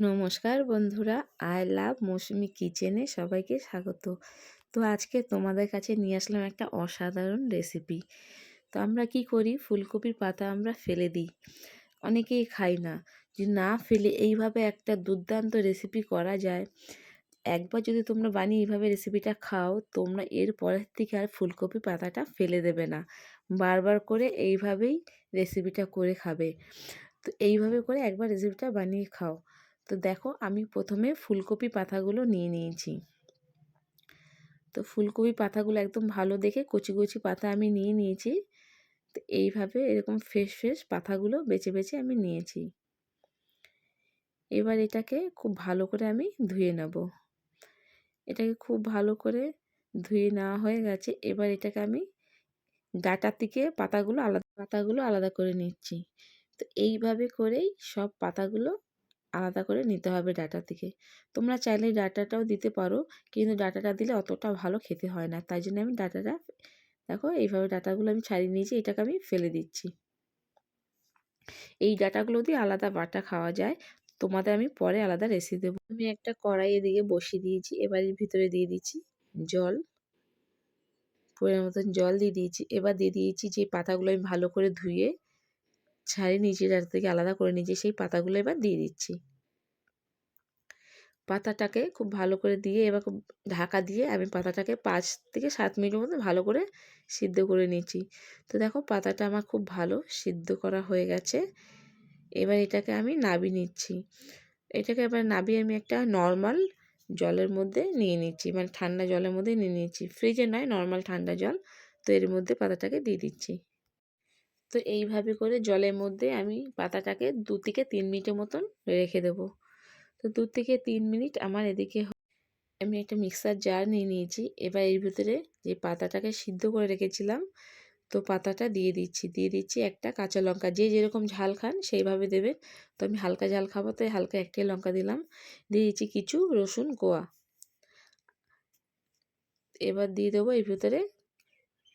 নমস্কার বন্ধুরা, I love মৌসুমি কিচেনে সবাইকে স্বাগত। তো আজকে তোমাদের কাছে নিয়ে আসলাম একটা অসাধারণ রেসিপি। তো আমরা কি করি, ফুলকপির পাতা আমরা ফেলে দিই। অনেকেই খাই না। যে না ফেলে এইভাবে একটা দুর্দান্ত রেসিপি করা যায়, একবার যদি তোমরা বানিয়ে এইভাবে রেসিপিটা খাও, তোমরা এর পরের থেকে আর ফুলকপি পাতাটা ফেলে দেবে না। বারবার করে এইভাবেই রেসিপিটা করে খাবে। তো এইভাবে করে একবার রেসিপিটা বানিয়ে খাও। তো দেখো আমি প্রথমে ফুলকপি পাতাগুলো নিয়ে নিয়েছি। তো ফুলকপি পাতাগুলো একদম ভালো দেখে কচি কচি পাতা আমি নিয়ে নিয়েছি। তো এইভাবে এরকম ফ্রেশ ফ্রেশ পাতাগুলো বেছে বেছে আমি নিয়েছি। এবার এটাকে খুব ভালো করে আমি ধুয়ে নেব। এটাকে খুব ভালো করে ধুয়ে নেওয়া হয়ে গেছে। এবার এটাকে আমি ডাটার থেকে পাতাগুলো আলাদা পাতাগুলো আলাদা করে নিচ্ছি। তো এইভাবে করেই সব পাতাগুলো আলাদা করে নিতে হবে ডাটা থেকে। তোমরা চাইলে ডাটাটাও দিতে পারো, কিন্তু ডাটাটা দিলে অতটা ভালো খেতে হয় না। তাই জন্য আমি ডাটাটা, দেখো এইভাবে ডাটাগুলো আমি ছাড়িয়ে নিয়েছি, এটাকে আমি ফেলে দিচ্ছি। এই ডাটাগুলো দিয়ে আলাদা বাটা খাওয়া যায়। তোমাদের আমি পরে আলাদা রেসিপি দেবো। আমি একটা কড়াই এদিকে বসিয়ে দিয়েছি, এবার ভিতরে দিয়ে দিচ্ছি জল। পরিমাণ মতন জল দিয়ে দিয়েছি। এবার দিয়ে দিয়েছি যে পাতাগুলো আমি ভালো করে ধুয়ে ছাড়িয়ে নিচে যার থেকে আলাদা করে নিয়েছি সেই পাতাগুলো এবার দিয়ে দিচ্ছি। পাতাটাকে খুব ভালো করে দিয়ে এবার খুব ঢাকা দিয়ে আমি পাতাটাকে পাঁচ থেকে সাত মিনিটের মধ্যে ভালো করে সিদ্ধ করে নিচ্ছি তো দেখো পাতাটা আমার খুব ভালো সিদ্ধ করা হয়ে গেছে। এবার এটাকে আমি নাবি নিচ্ছি। এটাকে এবার নাবিয়ে আমি একটা নর্মাল জলের মধ্যে নিয়ে নিচ্ছি মানে ঠান্ডা জলের মধ্যে নিয়ে নিচ্ছি। ফ্রিজে নয়, নর্মাল ঠান্ডা জল। তো এর মধ্যে পাতাটাকে দিয়ে দিচ্ছি। তো এইভাবে করে জলের মধ্যে আমি পাতাটাকে দু থেকে তিন মিনিটের মতন রেখে দেবো। তো দু থেকে তিন মিনিট আমার এদিকে আমি একটা মিক্সার জার নিয়ে নিয়েছি। এবার এর ভিতরে যে পাতাটাকে সিদ্ধ করে রেখেছিলাম, তো পাতাটা দিয়ে দিচ্ছি। দিয়ে দিচ্ছি একটা কাঁচা লঙ্কা। যে যেরকম ঝাল খান সেইভাবে দেবেন। তো আমি হালকা ঝাল খাব, তাই হালকা একটাই লঙ্কা দিলাম। দিয়ে দিচ্ছি কিছু রসুন কোয়া। এবার দিয়ে দেবো এর ভিতরে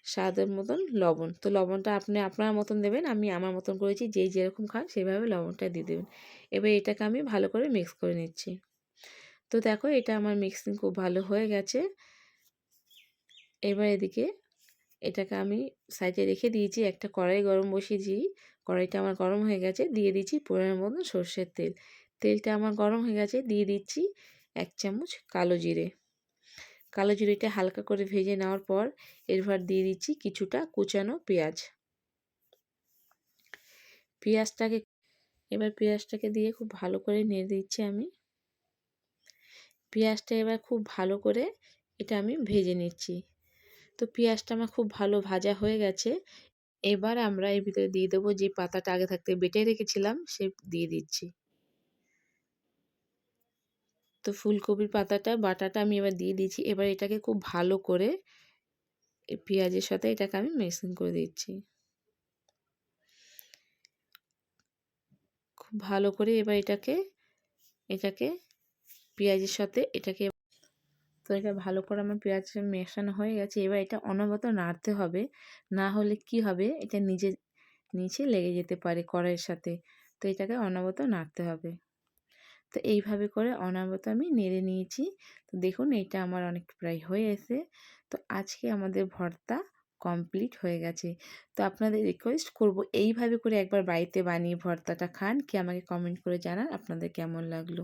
স্বাদের মতন লবণ। তো লবণটা আপনি আপনার মতন দেবেন, আমি আমার মতন করেছি, যেই যেরকম খান সেভাবে লবণটা দিয়ে দেবেন। এবার এটাকে আমি ভালো করে মিক্স করে নিচ্ছি। তো দেখো এটা আমার মিক্সিং খুব ভালো হয়ে গেছে। এবার এদিকে এটাকে আমি সাইডে রেখে দিয়েছি, একটা কড়াই গরম বসিয়েছি। কড়াইটা আমার গরম হয়ে গেছে, দিয়ে দিচ্ছি পরিমাণ মতন সর্ষের তেল। তেলটা আমার গরম হয়ে গেছে, দিয়ে দিচ্ছি এক চামচ কালো জিরে। কালো জিরেটা হালকা করে ভেজে নেওয়ার পর এরপর দিয়ে দিচ্ছি কিছুটা কুচানো পেঁয়াজ। পেঁয়াজটাকে, এবার পেঁয়াজটাকে দিয়ে খুব ভালো করে নেড়ে দিচ্ছি আমি। পেঁয়াজটা এবার খুব ভালো করে এটা আমি ভেজে নিচ্ছি। তো পেঁয়াজটা আমার খুব ভালো ভাজা হয়ে গেছে। এবার আমরা এর ভিতরে দিয়ে দেবো যে পাতাটা আগে থাকতে বেটে রেখেছিলাম সে দিয়ে দিচ্ছি। তো ফুলকপির পাতাটা, বাটাটা আমি এবার দিয়ে দিচ্ছি এবার এটাকে খুব ভালো করে পেঁয়াজের সাথে এটাকে আমি মিক্সিং করে দিচ্ছি। খুব ভালো করে এবার এটাকে এটাকে পেঁয়াজের সাথে এটাকে তো এটা ভালো করে আমার পেঁয়াজ মেশানো হয়ে গেছে। এবার এটা অনবরত নাড়তে হবে। না হলে কি হবে? এটা নিজে নিচে লেগে যেতে পারে কড়াইয়ের সাথে। তো এটাকে অনবরত নাড়তে হবে। তো এইভাবে করে অনাবত আমি নেড়ে নিয়েছি। তো দেখুন এটা আমার অনেক প্রায় হয়ে এসে তো আজকে আমাদের ভর্তা কমপ্লিট হয়ে গেছে। তো আপনাদের রিকোয়েস্ট করব, এইভাবে করে একবার বাড়িতে বানিয়ে ভর্তাটা খান। কি আমাকে কমেন্ট করে জানান আপনাদের কেমন লাগল।